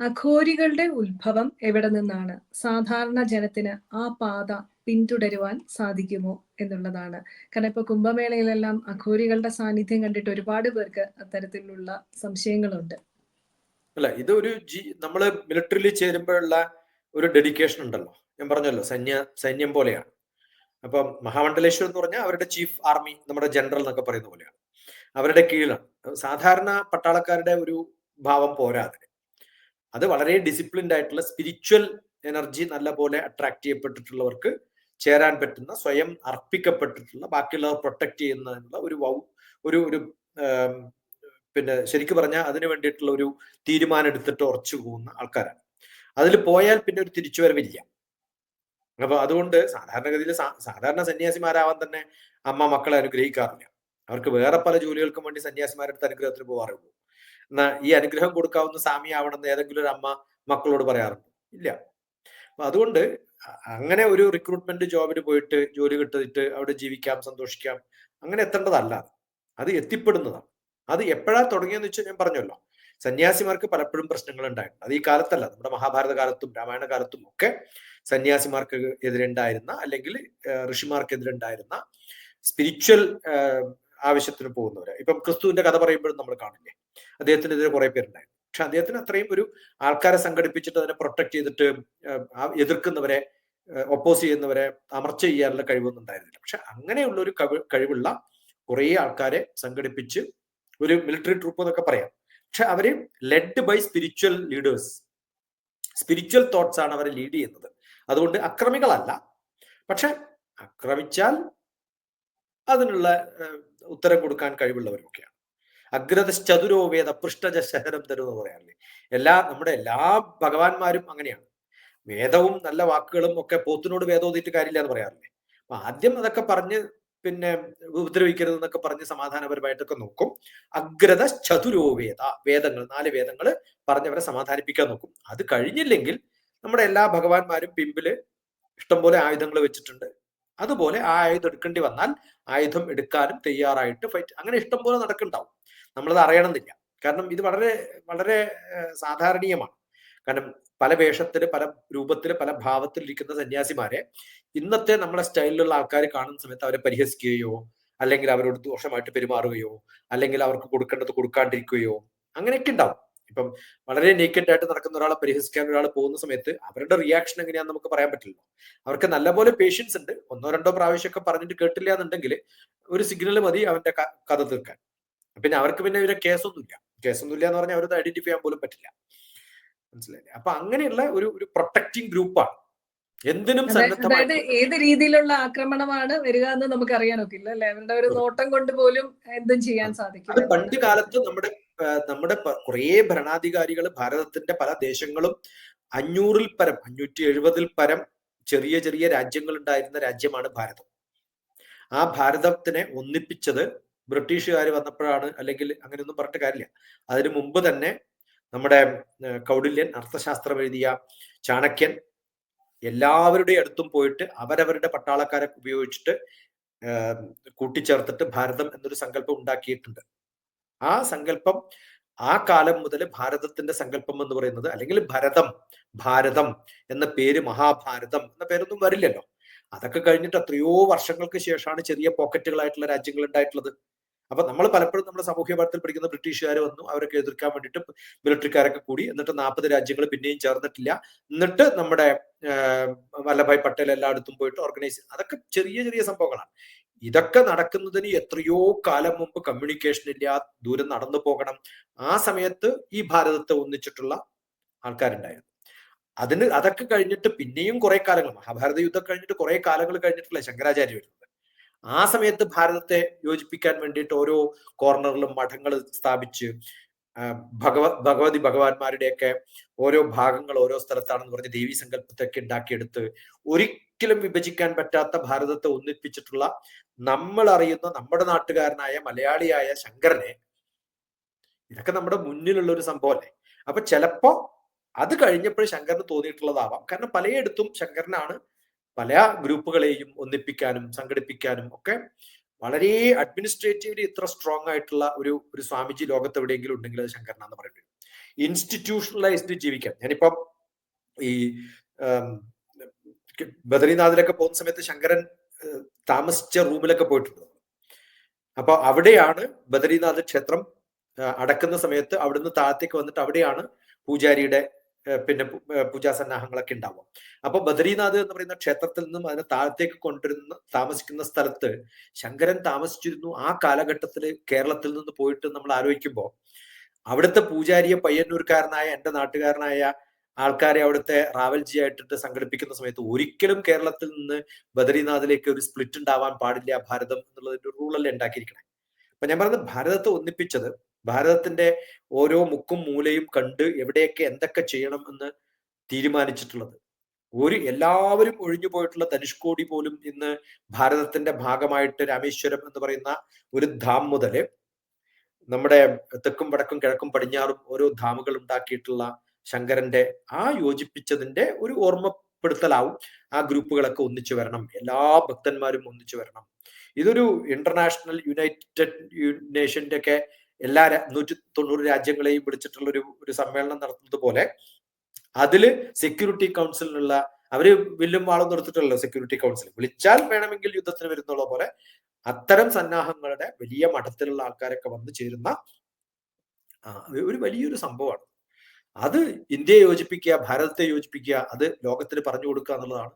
അഘോരികളുടെ ഉത്ഭവം എവിടെ നിന്നാണ്? സാധാരണ ജനത്തിന് ആ പാത പിന്തുടരുവാൻ സാധിക്കുമോ എന്നുള്ളതാണ്. കാരണം ഇപ്പൊ കുംഭമേളയിലെല്ലാം അഘോരികളുടെ സാന്നിധ്യം കണ്ടിട്ട് ഒരുപാട് പേർക്ക് അത്തരത്തിലുള്ള സംശയങ്ങളുണ്ട്. അല്ല ഇതൊരു നമ്മൾ മിലിറ്ററിയിൽ ചേരുമ്പോഴുള്ള ഒരു ഡെഡിക്കേഷൻ ഉണ്ടല്ലോ. ഞാൻ പറഞ്ഞല്ലോ സൈന്യ സൈന്യം പോലെയാണ്. അപ്പം മഹാമണ്ഡലേശ്വർ എന്ന് പറഞ്ഞാൽ അവരുടെ ചീഫ് ആർമി നമ്മുടെ ജനറൽ എന്നൊക്കെ പറയുന്ന പോലെയാണ്. അവരുടെ കീഴിലാണ്. സാധാരണ പട്ടാളക്കാരുടെ ഒരു ഭാവം പോരാ അതിന് അത് വളരെ ഡിസിപ്ലിൻഡ് ആയിട്ടുള്ള സ്പിരിച്വൽ എനർജി നല്ല പോലെ അട്രാക്ട് ചെയ്യപ്പെട്ടിട്ടുള്ളവർക്ക് ചേരാൻ പറ്റുന്ന സ്വയം അർപ്പിക്കപ്പെട്ടിട്ടുള്ള ബാക്കിയുള്ളവർ പ്രൊട്ടക്ട് ചെയ്യുന്നതിനുള്ള ഒരു വൗ ഒരു ഒരു പിന്നെ ശരിക്കും പറഞ്ഞാൽ അതിന് വേണ്ടിയിട്ടുള്ള ഒരു തീരുമാനം എടുത്തിട്ട് ഉറച്ചു പോകുന്ന ആൾക്കാരാണ്. അതിൽ പോയാൽ പിന്നെ ഒരു തിരിച്ചുവരവില്ല. അപ്പൊ അതുകൊണ്ട് സാധാരണഗതിയിൽ സാധാരണ സന്യാസിമാരാവാൻ തന്നെ അമ്മ മക്കളെ അനുഗ്രഹിക്കാറില്ല. അവർക്ക് വേറെ പല ജോലികൾക്കും വേണ്ടി സന്യാസിമാരുടെ അനുഗ്രഹത്തിന് പോകാറുള്ളൂ ഈ അനുഗ്രഹം കൊടുക്കാവുന്ന സ്വാമി ആവണമെന്ന് ഏതെങ്കിലും ഒരു അമ്മ മക്കളോട് പറയാറുണ്ട്. ഇല്ല. അപ്പൊ അതുകൊണ്ട് അങ്ങനെ ഒരു റിക്രൂട്ട്മെന്റ് ജോബിന് പോയിട്ട് ജോലി കിട്ടിയിട്ട് അവിടെ ജീവിക്കാം സന്തോഷിക്കാം അങ്ങനെ എത്തേണ്ടതല്ല. അത് എത്തിപ്പെടുന്നതാണ്. അത് എപ്പോഴാ തുടങ്ങിയെന്ന് വെച്ചാൽ ഞാൻ പറഞ്ഞല്ലോ. സന്യാസിമാർക്ക് പലപ്പോഴും പ്രശ്നങ്ങൾ ഉണ്ടായിട്ടുണ്ട്. അത് ഈ കാലത്തല്ല. നമ്മുടെ മഹാഭാരത കാലത്തും രാമായണ കാലത്തും ഒക്കെ സന്യാസിമാർക്ക് എതിരുണ്ടായിരുന്ന അല്ലെങ്കിൽ ഋഷിമാർക്ക് എതിരുണ്ടായിരുന്ന സ്പിരിച്വൽ ആവശ്യത്തിന് പോകുന്നവരെ. ഇപ്പം ക്രിസ്തുവിന്റെ കഥ പറയുമ്പോഴും നമ്മൾ കാണില്ലേ? അദ്ദേഹത്തിനെതിരെ കുറെ പേരുണ്ടായിരുന്നു. പക്ഷെ അദ്ദേഹത്തിന് അത്രയും ഒരു ആൾക്കാരെ സംഘടിപ്പിച്ചിട്ട് അതിനെ പ്രൊട്ടക്ട് ചെയ്തിട്ട് എതിർക്കുന്നവരെ ഒപ്പോസ് ചെയ്യുന്നവരെ അമർച്ച ചെയ്യാനുള്ള കഴിവൊന്നും ഉണ്ടായിരുന്നില്ല. പക്ഷെ അങ്ങനെയുള്ള ഒരു കഴിവുള്ള കുറേ ആൾക്കാരെ സംഘടിപ്പിച്ച് ഒരു മിലിറ്ററി ട്രൂപ്പ് എന്നൊക്കെ പറയാം. പക്ഷെ അവർ led by spiritual leaders spiritual thoughts ആണ് അവരെ ലീഡ് ചെയ്യുന്നത്. അതുകൊണ്ട് അക്രമികളല്ല. പക്ഷെ ആക്രമിച്ചാൽ അതിനുള്ള ഉത്തരം കൊടുക്കാൻ കഴിവുള്ളവരൊക്കെയാണ്. അഗ്രത ചതുരോ വേദ പൃഷ്ഠജ ശഹരം തരുമെന്ന് പറയാറില്ലേ? എല്ലാ നമ്മുടെ എല്ലാ ഭഗവാന്മാരും അങ്ങനെയാണ്. വേദവും നല്ല വാക്കുകളും ഒക്കെ പോത്തിനോട് വേദോതിയിട്ട് കാര്യമില്ല എന്ന് പറയാറില്ലേ? അപ്പൊ ആദ്യം അതൊക്കെ പറഞ്ഞ് പിന്നെ ഉപദ്രവിക്കരുത് എന്നൊക്കെ പറഞ്ഞ് സമാധാനപരമായിട്ടൊക്കെ നോക്കും. അഗ്രത ചതുരോ വേദ വേദങ്ങൾ നാല് വേദങ്ങൾ പറഞ്ഞവരെ സമാധാനിപ്പിക്കാൻ നോക്കും. അത് കഴിഞ്ഞില്ലെങ്കിൽ നമ്മുടെ എല്ലാ ഭഗവാന്മാരും പിമ്പിൽ ഇഷ്ടംപോലെ ആയുധങ്ങൾ വെച്ചിട്ടുണ്ട്. അതുപോലെ ആ ആയുധം എടുക്കേണ്ടി വന്നാൽ ആയുധം എടുക്കാനും തയ്യാറായിട്ട് ഫൈറ്റ് അങ്ങനെ ഇഷ്ടം ഇഷ്ടംപോലെ നടക്കുന്നുണ്ടാവും. നമ്മളത് അറിയണമെന്നില്ല. കാരണം ഇത് വളരെ വളരെ സാധാരണീയമാണ്. കാരണം പല വേഷത്തിൽ പല രൂപത്തിൽ പല ഭാവത്തിൽ ഇരിക്കുന്ന സന്യാസിമാരെ ഇന്നത്തെ നമ്മുടെ സ്റ്റൈലിലുള്ള ആൾക്കാർ കാണുന്ന സമയത്ത് അവരെ പരിഹസിക്കുകയോ അല്ലെങ്കിൽ അവരോട് ദോഷമായിട്ട് പെരുമാറുകയോ അല്ലെങ്കിൽ അവർക്ക് കൊടുക്കേണ്ടത് കൊടുക്കാണ്ടിരിക്കുകയോ അങ്ങനെയൊക്കെ ഉണ്ടാവും. ഇപ്പം വളരെ നേക്കഡ് ആയിട്ട് നടക്കുന്ന ഒരാളെ പരിഹസിക്കാൻ ഒരാൾ പോകുന്ന സമയത്ത് അവരുടെ റിയാക്ഷൻ എങ്ങനെയാന്ന് നമുക്ക് പറയാൻ പറ്റില്ല അവർക്ക് നല്ലപോലെ പേഷ്യൻസ് ഉണ്ട്. ഒന്നോ രണ്ടോ പ്രാവശ്യമൊക്കെ പറഞ്ഞിട്ട് കേട്ടില്ല എന്നുണ്ടെങ്കിൽ ഒരു സിഗ്നൽ മതി അവന്റെ കഥ തീർക്കാൻ. പിന്നെ അവർക്ക് പിന്നെ ഇവരെ കേസൊന്നുമില്ല കേസൊന്നുമില്ല എന്ന് പറഞ്ഞാൽ അവരത് ഐഡന്റിഫൈ ചെയ്യാൻ പോലും പറ്റില്ല. മനസ്സിലായില്ലേ? അപ്പൊ അങ്ങനെയുള്ള ഒരു ഒരു പ്രൊട്ടക്റ്റിംഗ് ഗ്രൂപ്പാണ് എന്തിനും അതായത് ഏത് രീതിയിലുള്ള ആക്രമണമാണ് വരിക എന്ന് നമുക്ക് അറിയാൻ ഒക്കില്ല അല്ലെ? അവരുടെ ഒരു നോട്ടം കൊണ്ട് പോലും എന്തും ചെയ്യാൻ സാധിക്കും പണ്ട് കാലത്ത് നമ്മുടെ നമ്മുടെ കുറേ ഭരണാധികാരികൾ ഭാരതത്തിന്റെ പല ദേശങ്ങളും അഞ്ഞൂറിൽ പരം അഞ്ഞൂറ്റി എഴുപതിൽ പരം ചെറിയ ചെറിയ രാജ്യങ്ങൾ ഉണ്ടായിരുന്ന രാജ്യമാണ് ഭാരതം. ആ ഭാരതത്തിനെ ഒന്നിപ്പിച്ചത് ബ്രിട്ടീഷുകാർ വന്നപ്പോഴാണ് അല്ലെങ്കിൽ അങ്ങനെയൊന്നും പറഞ്ഞിട്ട് കാര്യമില്ല. അതിനു മുമ്പ് തന്നെ നമ്മുടെ കൗടില്യൻ അർത്ഥശാസ്ത്രം എഴുതിയ ചാണക്യൻ എല്ലാവരുടെ അടുത്തും പോയിട്ട് അവരവരുടെ പട്ടാളക്കാരെ ഉപയോഗിച്ചിട്ട് കൂട്ടിച്ചേർത്തിട്ട് ഭാരതം എന്നൊരു സങ്കല്പം ഉണ്ടാക്കിയിട്ടുണ്ട്. ആ സങ്കല്പം ആ കാലം മുതൽ ഭാരതത്തിന്റെ സങ്കല്പം എന്ന് പറയുന്നത് അല്ലെങ്കിൽ ഭരതം ഭാരതം എന്ന പേര് മഹാഭാരതം എന്ന പേരൊന്നും വരില്ലല്ലോ. അതൊക്കെ കഴിഞ്ഞിട്ട് എത്രയോ വർഷങ്ങൾക്ക് ശേഷമാണ് ചെറിയ പോക്കറ്റുകളായിട്ടുള്ള രാജ്യങ്ങൾ ഉണ്ടായിട്ടുള്ളത്. അപ്പൊ നമ്മൾ പലപ്പോഴും നമ്മുടെ സാമൂഹ്യ പാഠത്തിൽ പഠിക്കുന്ന ബ്രിട്ടീഷുകാർ വന്നു അവരൊക്കെ എതിർക്കാൻ വേണ്ടിയിട്ട് മിലിറ്ററിക്കാരൊക്കെ കൂടി. എന്നിട്ട് നാൽപ്പത് രാജ്യങ്ങൾ പിന്നെയും ചേർന്നിട്ടില്ല. എന്നിട്ട് നമ്മുടെ വല്ലഭായ് പട്ടേൽ എല്ലായിടത്തും പോയിട്ട് ഓർഗനൈസ് അതൊക്കെ ചെറിയ ചെറിയ സംഭവങ്ങളാണ്. ഇതൊക്കെ നടക്കുന്നതിന് എത്രയോ കാലം മുമ്പ് കമ്മ്യൂണിക്കേഷൻ ഇല്ല ദൂരം നടന്നു പോകണം. ആ സമയത്ത് ഈ ഭാരതത്തെ ഒന്നിച്ചിട്ടുള്ള ആൾക്കാരുണ്ടായിരുന്നു. അതിന് അതൊക്കെ കഴിഞ്ഞിട്ട് പിന്നെയും കുറെ കാലങ്ങൾ മഹാഭാരത യുദ്ധം കഴിഞ്ഞിട്ട് കുറെ കാലങ്ങൾ കഴിഞ്ഞിട്ടുള്ള ശങ്കരാചാര്യ വരുന്നത് ആ സമയത്ത് ഭാരതത്തെ യോജിപ്പിക്കാൻ വേണ്ടിയിട്ട് ഓരോ കോർണറിലും മഠങ്ങൾ സ്ഥാപിച്ച് ഭഗവ ഭഗവതി ഭഗവാന്മാരുടെയൊക്കെ ഓരോ ഭാഗങ്ങൾ ഓരോ സ്ഥലത്താണെന്ന് പറഞ്ഞ് ദേവി സങ്കല്പത്തൊക്കെ ഉണ്ടാക്കിയെടുത്ത് ഒരിക്കലും വിഭജിക്കാൻ പറ്റാത്ത ഭാരതത്തെ ഒന്നിപ്പിച്ചിട്ടുള്ള നമ്മൾ അറിയുന്ന നമ്മുടെ നാട്ടുകാരനായ മലയാളിയായ ശങ്കരനെ ഇതൊക്കെ നമ്മുടെ മുന്നിലുള്ള ഒരു സംഭവമല്ലേ അപ്പൊ ചിലപ്പോ അത് കഴിഞ്ഞപ്പോൾ ശങ്കറിന് തോന്നിയിട്ടുള്ളതാവാം. കാരണം പലയിടത്തും ശങ്കരനാണ് പല ഗ്രൂപ്പുകളെയും ഒന്നിപ്പിക്കാനും സംഘടിപ്പിക്കാനും ഒക്കെ വളരെ അഡ്മിനിസ്ട്രേറ്റീവ്ലി ഇത്ര സ്ട്രോങ് ആയിട്ടുള്ള ഒരു ഒരു സ്വാമിജി ലോകത്ത് എവിടെയെങ്കിലും ഉണ്ടെങ്കിൽ അത് ശങ്കരനാന്ന് പറയുന്നത് ഇൻസ്റ്റിറ്റ്യൂഷണലൈസ്ഡ് ജീവിക്കാൻ. ഞാനിപ്പം ഈ ബദ്രീനാഥിലൊക്കെ പോകുന്ന സമയത്ത് ശങ്കരൻ താമസിച്ച റൂമിലൊക്കെ പോയിട്ടുണ്ട്. അപ്പൊ അവിടെയാണ് ബദരീനാഥ് ക്ഷേത്രം അടക്കുന്ന സമയത്ത് അവിടുന്ന് താഴത്തേക്ക് വന്നിട്ട് അവിടെയാണ് പൂജാരിയുടെ പിന്നെ പൂജാ സന്നാഹങ്ങളൊക്കെ പൂജാസന്നാഹങ്ങളൊക്കെ ഉണ്ടാവുക. അപ്പൊ ബദരീനാഥ് എന്ന് പറയുന്ന ക്ഷേത്രത്തിൽ നിന്നും അതിനെ താഴത്തേക്ക് കൊണ്ടുവരുന്ന താമസിക്കുന്ന സ്ഥലത്ത് ശങ്കരൻ താമസിച്ചിരുന്നു. ആ കാലഘട്ടത്തിൽ കേരളത്തിൽ നിന്ന് പോയിട്ട് നമ്മൾ ആലോചിക്കുമ്പോൾ അവിടുത്തെ പൂജാരിയെ പയ്യന്നൂർക്കാരനായ എന്റെ നാട്ടുകാരനായ ആൾക്കാരെ അവിടുത്തെ റാവൽജി ആയിട്ടിട്ട് സംഘടിപ്പിക്കുന്ന സമയത്ത് ഒരിക്കലും കേരളത്തിൽ നിന്ന് ബദരീനാഥിലേക്ക് ഒരു സ്പ്ലിറ്റ് ഉണ്ടാവാൻ പാടില്ല ഭാരതം എന്നുള്ളതിന്റെ റൂളല്ലേ ഉണ്ടാക്കിയിരിക്കണേ. അപ്പൊ ഞാൻ പറഞ്ഞത് ഭാരതത്തെ ഒന്നിപ്പിച്ചത് ഭാരതത്തിന്റെ ഓരോ മുക്കും മൂലയും കണ്ട് എവിടെയൊക്കെ എന്തൊക്കെ ചെയ്യണം എന്ന് തീരുമാനിച്ചിട്ടുള്ളത്. ഒരു എല്ലാവരും ഒഴിഞ്ഞു പോയിട്ടുള്ള ധനുഷ്കോടി പോലും ഇന്ന് ഭാരതത്തിന്റെ ഭാഗമായിട്ട് രാമേശ്വരം എന്ന് പറയുന്ന ഒരു ധാം മുതൽ നമ്മുടെ തെക്കും വടക്കും കിഴക്കും പടിഞ്ഞാറും ഓരോ ധാമുകൾ ഉണ്ടാക്കിയിട്ടുള്ള ശങ്കരന്റെ ആ യോജിപ്പിച്ചതിന്റെ ഒരു ഓർമ്മപ്പെടുത്തലാവും ആ ഗ്രൂപ്പുകളൊക്കെ ഒന്നിച്ചു വരണം. എല്ലാ ഭക്തന്മാരും ഒന്നിച്ചു വരണം. ഇതൊരു ഇന്റർനാഷണൽ യുണൈറ്റഡ് നേഷന്റെ ഒക്കെ എല്ലാ നൂറ്റി തൊണ്ണൂറ് രാജ്യങ്ങളെയും വിളിച്ചിട്ടുള്ള ഒരു ഒരു സമ്മേളനം നടത്തുന്നത് പോലെ അതിൽ സെക്യൂരിറ്റി കൗൺസിലിനുള്ള അവർ വില്ലും വാളും നിർത്തിയിട്ടുള്ള സെക്യൂരിറ്റി കൗൺസിൽ വിളിച്ചാൽ വേണമെങ്കിൽ യുദ്ധത്തിന് വരുന്നുള്ള പോലെ അത്തരം സന്നാഹങ്ങളുടെ വലിയ മഠത്തിലുള്ള ആൾക്കാരൊക്കെ വന്നു ചേരുന്ന ഒരു വലിയൊരു സംഭവമാണ്. അത് ഇന്ത്യയെ യോജിപ്പിക്കുക ഭാരതത്തെ യോജിപ്പിക്കുക അത് ലോകത്തിന് പറഞ്ഞു കൊടുക്കുക എന്നുള്ളതാണ്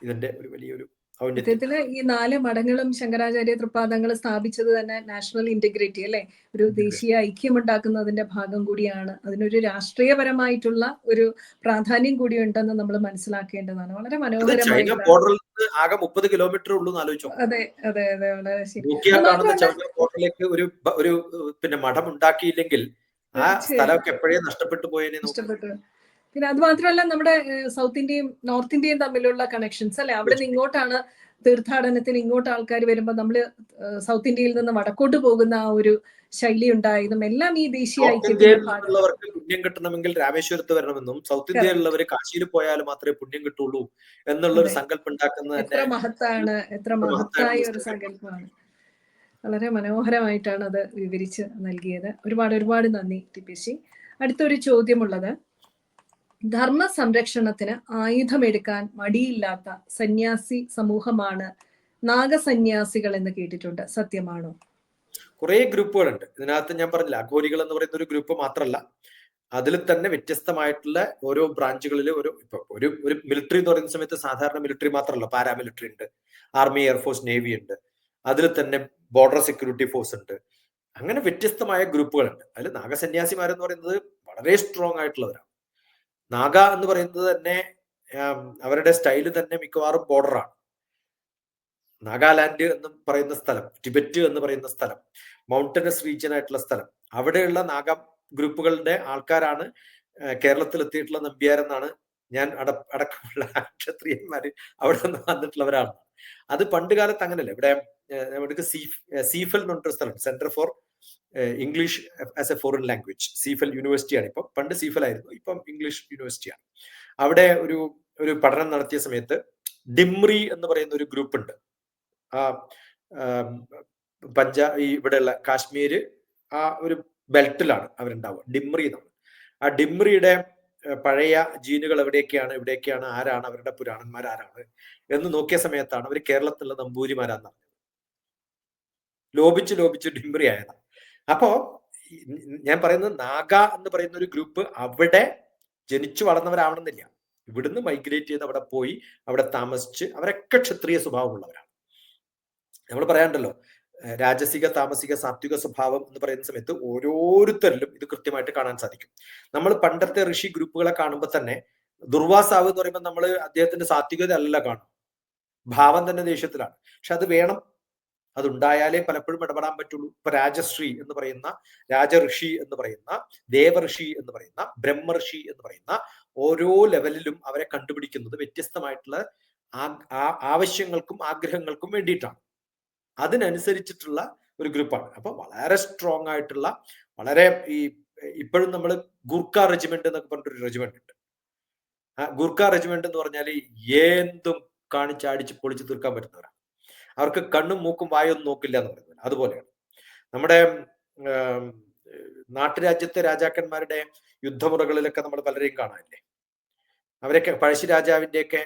ഇതിന്റെ ഒരു വലിയൊരു സത്യത്തിൽ ഈ നാല് മഠങ്ങളും ശങ്കരാചാര്യ തൃപ്പാദങ്ങൾ സ്ഥാപിച്ചത് തന്നെ നാഷണൽ ഇന്റഗ്രിറ്റി അല്ലെ? ഒരു ദേശീയ ഐക്യം ഉണ്ടാക്കുന്നതിന്റെ ഭാഗം കൂടിയാണ്. അതിനൊരു രാഷ്ട്രീയപരമായിട്ടുള്ള ഒരു പ്രാധാന്യം കൂടി ഉണ്ടെന്ന് നമ്മൾ മനസ്സിലാക്കേണ്ടതാണ്. വളരെ ആകെ മുപ്പത് കിലോമീറ്റർ ഉള്ളൂ അതെ അതെ അതെ വളരെ ശരി. ഒരു പിന്നെ മഠം ഉണ്ടാക്കിയില്ലെങ്കിൽ ആ സ്ഥലമൊക്കെ എപ്പോഴേ നഷ്ടപ്പെട്ടു പോയേനെ നഷ്ടപ്പെട്ടു. പിന്നെ അത് മാത്രമല്ല നമ്മുടെ സൗത്ത് ഇന്ത്യയും നോർത്ത് ഇന്ത്യയും തമ്മിലുള്ള കണക്ഷൻസ് അല്ലെ? അവിടെ നിന്ന് ഇങ്ങോട്ടാണ് തീർത്ഥാടനത്തിന് ഇങ്ങോട്ട് ആൾക്കാർ വരുമ്പോൾ നമ്മൾ സൗത്ത് ഇന്ത്യയിൽ നിന്ന് വടക്കോട്ട് പോകുന്ന ആ ഒരു ശൈലി ഉണ്ടായതും എല്ലാം ഈ ദേശീയ ഐക്യത്തിലുള്ളവർക്ക് പുണ്യം കിട്ടണമെങ്കിൽ രാമേശ്വരത്ത് വരണമെന്നും സൗത്ത് ഇന്ത്യയിലുള്ളവർ കാശിയിൽ പോയാൽ മാത്രമേ പുണ്യം കിട്ടുള്ളൂ എന്നുള്ള ഒരു. സങ്കല്പം ഉണ്ടാക്കുന്നത് എത്ര മഹത്താണ് മഹത്തായ ഒരു സങ്കല്പമാണ്. വളരെ മനോഹരമായിട്ടാണ് അത് വിവരിച്ച് നൽകിയത്. ഒരുപാട് ഒരുപാട് നന്ദി ടിപ്പിശി അടുത്തൊരു ചോദ്യമുള്ളത്. ധർമ്മ സംരക്ഷണത്തിന് ആയുധമെടുക്കാൻ മടിയില്ലാത്ത സന്യാസി സമൂഹമാണ് നാഗസന്യാസികൾ എന്ന് കേട്ടിട്ടുണ്ട്. സത്യമാണോ? കുറെ ഗ്രൂപ്പുകളുണ്ട്. ഇതിനകത്ത് ഞാൻ പറഞ്ഞില്ല അഘോരികൾ എന്ന് പറയുന്ന ഒരു ഗ്രൂപ്പ് മാത്രമല്ല. അതിൽ തന്നെ വ്യത്യസ്തമായിട്ടുള്ള ഓരോ ബ്രാഞ്ചുകളിൽ ഒരു ഇപ്പൊ ഒരു ഒരു മിലിറ്ററി എന്ന് പറയുന്ന സമയത്ത് സാധാരണ മിലിറ്ററി മാത്രമല്ല പാരാമിലിറ്ററി ഉണ്ട്. ആർമി എയർഫോഴ്സ് നേവി ഉണ്ട്. അതിൽ തന്നെ ബോർഡർ സെക്യൂരിറ്റി ഫോഴ്സ് ഉണ്ട്. അങ്ങനെ വ്യത്യസ്തമായ ഗ്രൂപ്പുകളുണ്ട്. അതിൽ നാഗസന്യാസിമാരെന്ന് പറയുന്നത് വളരെ സ്ട്രോങ് ആയിട്ടുള്ളവരാണ്. നാഗ എന്ന് പറയുന്നത് തന്നെ അവരുടെ സ്റ്റൈൽ തന്നെ മിക്കവാറും ബോർഡറാണ് നാഗാലാൻഡ് എന്ന് പറയുന്ന സ്ഥലം ടിബറ്റ് എന്ന് പറയുന്ന സ്ഥലം മൗണ്ടനസ് റീജിയൻ ആയിട്ടുള്ള സ്ഥലം. അവിടെയുള്ള നാഗ ഗ്രൂപ്പുകളുടെ ആൾക്കാരാണ് കേരളത്തിൽ എത്തിയിട്ടുള്ള നമ്പ്യാരെന്നാണ് ഞാൻ അട അടക്കമുള്ള ക്ഷത്രിയന്മാര് അവിടെ നിന്ന് വന്നിട്ടുള്ളവരാണ്. അത് പണ്ട് കാലത്ത് അങ്ങനെയല്ല ഇവിടെ നമുക്ക് സീഫ് സീഫൽ എന്ന് പറഞ്ഞൊരു സ്ഥലം centre for English as a foreign language CIEFL യൂണിവേഴ്സിറ്റിയാണ് ഇപ്പം. പണ്ട് സീഫൽ ആയിരുന്നു ഇപ്പം ഇംഗ്ലീഷ് യൂണിവേഴ്സിറ്റിയാണ് അവിടെ ഒരു ഒരു പഠനം നടത്തിയ സമയത്ത് ഡിംറി എന്ന് പറയുന്ന ഒരു ഗ്രൂപ്പ് ഉണ്ട്. ആ ആം, പഞ്ചാ ഈ ഇവിടെയുള്ള കാശ്മീർ ആ ഒരു ബെൽറ്റിലാണ് അവരുണ്ടാവുക. ഡിംറി എന്നാണ്. ആ ഡിംറിയുടെ പഴയ ജീനുകൾ എവിടെയൊക്കെയാണ് എവിടെയൊക്കെയാണ് ആരാണ് അവരുടെ പുരാണന്മാർ ആരാണ് എന്ന് നോക്കിയ സമയത്താണ് അവർ കേരളത്തിലുള്ള നമ്പൂരിമാരാന്ന് പറഞ്ഞത്. ലോപിച്ച് ലോപിച്ച് ഡിംബറി ആയതാണ് അപ്പോ ഞാൻ പറയുന്നത് നാഗ എന്ന് പറയുന്ന ഒരു ഗ്രൂപ്പ് അവിടെ ജനിച്ചു വളർന്നവരാവണമെന്നില്ല. ഇവിടുന്ന് മൈഗ്രേറ്റ് ചെയ്ത് അവിടെ പോയി അവിടെ താമസിച്ച് അവരൊക്കെ ക്ഷത്രിയ സ്വഭാവമുള്ളവരാണ്. നമ്മൾ പറയാണ്ടല്ലോ രാജസിക താമസിക സാത്വിക സ്വഭാവം എന്ന് പറയുന്ന സമയത്ത് ഓരോരുത്തരിലും ഇത് കൃത്യമായിട്ട് കാണാൻ സാധിക്കും. നമ്മൾ പണ്ടത്തെ ഋഷി ഗ്രൂപ്പുകളെ കാണുമ്പോൾ തന്നെ ദുർവാസാവ് എന്ന് പറയുമ്പോൾ നമ്മൾ അദ്ദേഹത്തിന്റെ സാത്വികത അല്ല കാണും ഭാവം തന്നെ ദേഷ്യത്തിലാണ്. പക്ഷെ അത് വേണം അതുണ്ടായാലേ പലപ്പോഴും ഇടപെടാൻ പറ്റുള്ളൂ. ഇപ്പൊ രാജശ്രീ എന്ന് പറയുന്ന രാജഋഷി എന്ന് പറയുന്ന ദേവഋഷി എന്ന് പറയുന്ന ബ്രഹ്മഋഷി എന്ന് പറയുന്ന ഓരോ ലെവലിലും അവരെ കണ്ടുപിടിക്കുന്നത് വ്യത്യസ്തമായിട്ടുള്ള ആവശ്യങ്ങൾക്കും ആഗ്രഹങ്ങൾക്കും വേണ്ടിയിട്ടാണ്. അതിനനുസരിച്ചിട്ടുള്ള ഒരു ഗ്രൂപ്പാണ്. അപ്പൊ വളരെ സ്ട്രോങ് ആയിട്ടുള്ള വളരെ ഈ ഇപ്പോഴും നമ്മൾ ഗുർക്ക റെജിമെന്റ് എന്നൊക്കെ പറഞ്ഞിട്ടൊരു റെജിമെന്റ് ഉണ്ട്. ആ ഗുർക്ക റെജിമെന്റ് എന്ന് പറഞ്ഞാൽ എന്തും കാണിച്ചാടിച്ച് പൊളിച്ച് തീർക്കാൻ പറ്റുന്നവരാണ്. അവർക്ക് കണ്ണും മൂക്കും വായൊന്നും നോക്കില്ല എന്ന് പറയുന്നത് അതുപോലെയാണ്. നമ്മുടെ നാട്ടുരാജ്യത്തെ രാജാക്കന്മാരുടെ യുദ്ധമുറകളിലൊക്കെ നമ്മൾ പലരെയും കാണാനില്ലേ അവരൊക്കെ പഴശ്ശി രാജാവിന്റെയൊക്കെ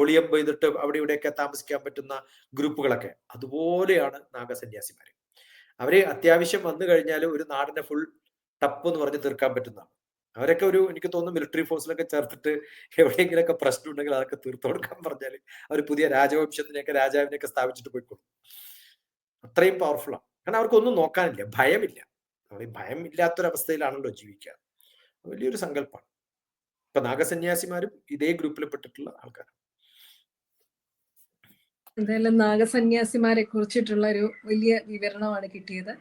ഒളിയം പെയ്തിട്ട് അവിടെ ഇവിടെയൊക്കെ താമസിക്കാൻ പറ്റുന്ന ഗ്രൂപ്പുകളൊക്കെ. അതുപോലെയാണ് നാഗസന്യാസിമാർ അവർ അത്യാവശ്യം വന്നു കഴിഞ്ഞാൽ ഒരു നാടിനെ ഫുൾ ടപ്പ് എന്ന് പറഞ്ഞ് തീർക്കാൻ പറ്റുന്നതാണ്. അവരൊക്കെ ഒരു എനിക്ക് തോന്നുന്നു മിലിറ്ററി ഫോഴ്സിലൊക്കെ ചേർത്തിട്ട് എവിടെയെങ്കിലൊക്കെ പ്രശ്നം ഉണ്ടെങ്കിൽ അതൊക്കെ തീർത്തു കൊടുക്കാൻ പറഞ്ഞാൽ അവർ പുതിയ രാജവംശത്തിനെയൊക്കെ രാജാവിനെയൊക്കെ സ്ഥാപിച്ചിട്ട് പോയിക്കോളും. അത്രയും പവർഫുൾ ആണ്. കാരണം അവർക്കൊന്നും നോക്കാനില്ല ഭയമില്ല. നമ്മൾ ഈ ഭയം ഇല്ലാത്തൊരവസ്ഥയിലാണല്ലോ ജീവിക്കുക. വലിയൊരു സങ്കല്പമാണ് ഇപ്പൊ നാഗസന്യാസിമാരും ഇതേ ഗ്രൂപ്പിൽ പെട്ടിട്ടുള്ള ആൾക്കാരാണ്. എന്തായാലും നാഗസന്യാസിമാരെ കുറിച്ചിട്ടുള്ള ഒരു വലിയ വിവരണമാണ് കിട്ടിയത്.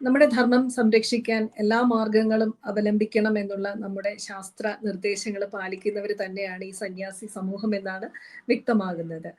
നമ്മുടെ ധർമ്മം സംരക്ഷിക്കാൻ എല്ലാ മാർഗങ്ങളും അവലംബിക്കണം എന്നുള്ള നമ്മുടെ ശാസ്ത്ര നിർദ്ദേശങ്ങൾ പാലിക്കുന്നവർ തന്നെയാണ് ഈ സന്യാസി സമൂഹം എന്നാണ് വ്യക്തമാകുന്നത്.